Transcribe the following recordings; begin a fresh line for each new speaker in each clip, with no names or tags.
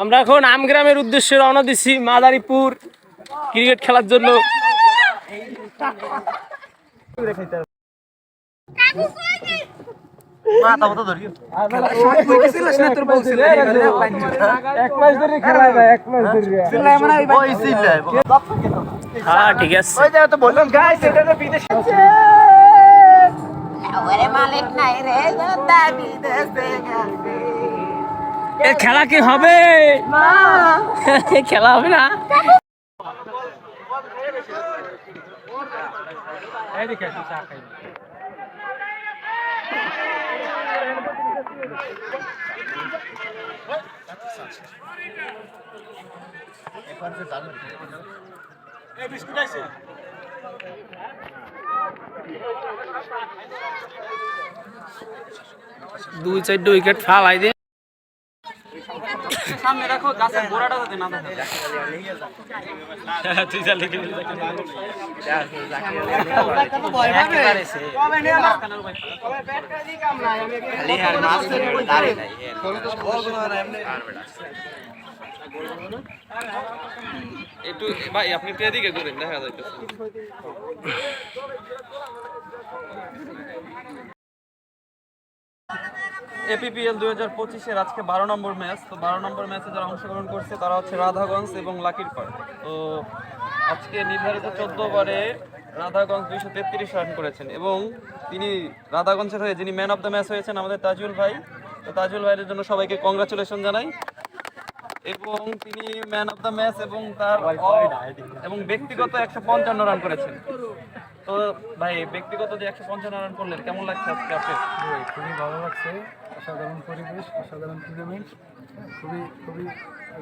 আমরা এখন আমগ্রামের উদ্দেশ্যে রওনা দিচ্ছি মাদারীপুর ক্রিকেট খেলার জন্য। এক মাস ধরে খেলা যায় এক মাস ধরে হ্যাঁ? ঠিক আছে।
ওরে মালিক নাই রে
এ খেলা কি হবে? খেলা হবে না? দুই চারটে উইকেট ফালাই দিয়ে সামনে রাখো না তুই একটু ভাই আপনি একটু এদিকে করেন দেখা যাইতেছে। এপিপিএল দুই হাজার পঁচিশের আজকে বারো নম্বর ম্যাচ। তো বারো নম্বর ম্যাচে যারা অংশগ্রহণ করছে, তারা হচ্ছে রাধাগঞ্জ এবং লাকিরপাড় তো আজকে নির্ধারিত চোদ্দ ওভারে রাধাগঞ্জ দুইশো তেত্রিশ রান করেছেন এবং তিনি রাধাগঞ্জের হয়ে যিনি ম্যান অফ দ্য ম্যাচ হয়েছেন আমাদের তাজুল ভাই। তো তাজুল ভাইয়ের জন্য সবাইকে কংগ্রাচুলেশন জানাই। এবং তিনি ম্যান অফ দ্য ম্যাচ এবং তার এবং ব্যক্তিগত একশো পঞ্চান্ন রান করেছেন। তো ভাই ব্যক্তিগত যে একশো পঞ্চান্ন রান করলেন কেমন লাগছে আজকে আপনার
খুবই ভালো লাগছে। অসাধারণ পরিবেশ অসাধারণ টুর্নামেন্ট খুবই খুবই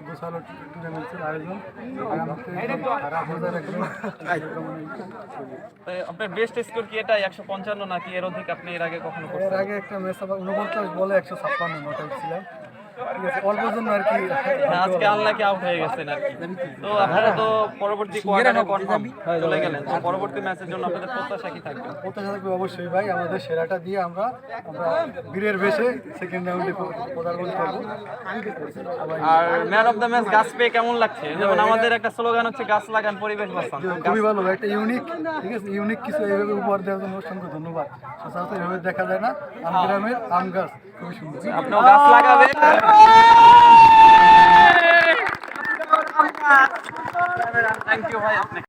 গোছালো টুর্নামেন্টের আয়োজন।
আপনার বেস্ট স্কোর কি এটা একশো পঞ্চান্ন নাকি এর অধিক আপনি এর আগে কখনো
এর আগে একটা ম্যাচ আবার উনপঞ্চাশ বলে একশো ছাপ্পান্ন ছিলাম। অল্প জন্য আর কি
না, আজকে আনলাকি আউট হয়ে গেছেন আর তো আপনারা তো পরবর্তী কোয়ার্টারে কনফার্ম চলে গেলেন। তো পরবর্তী ম্যাচের জন্য আপনাদের প্রত্যাশা কি থাকবে?
প্রত্যাশা থাকবে অবশ্যই ভাই আমাদের সেরাটা দিয়ে আমরা আমরা বীরের বেশে সেকেন্ড রাউন্ডে পদার্পণ করব।
আর ম্যান অফ দ্য ম্যাচ গাছ পেয়ে কেমন লাগছে? যেমন আমাদের একটা স্লোগান হচ্ছে গাছ লাগান পরিবেশ বাঁচান।
খুবই ভালো একটা ইউনিক ঠিক আছে? ইউনিক কিছু এইভাবে উপহার দেওয়ার জন্য অসংখ্য ধন্যবাদ। সচরাচর এভাবে দেখা যায় না। আম গ্রামের আম গাছ খুবই সুন্দর।
আপনিও গাছ লাগাবেন। থ্যাংক ইউ ভাই আপনি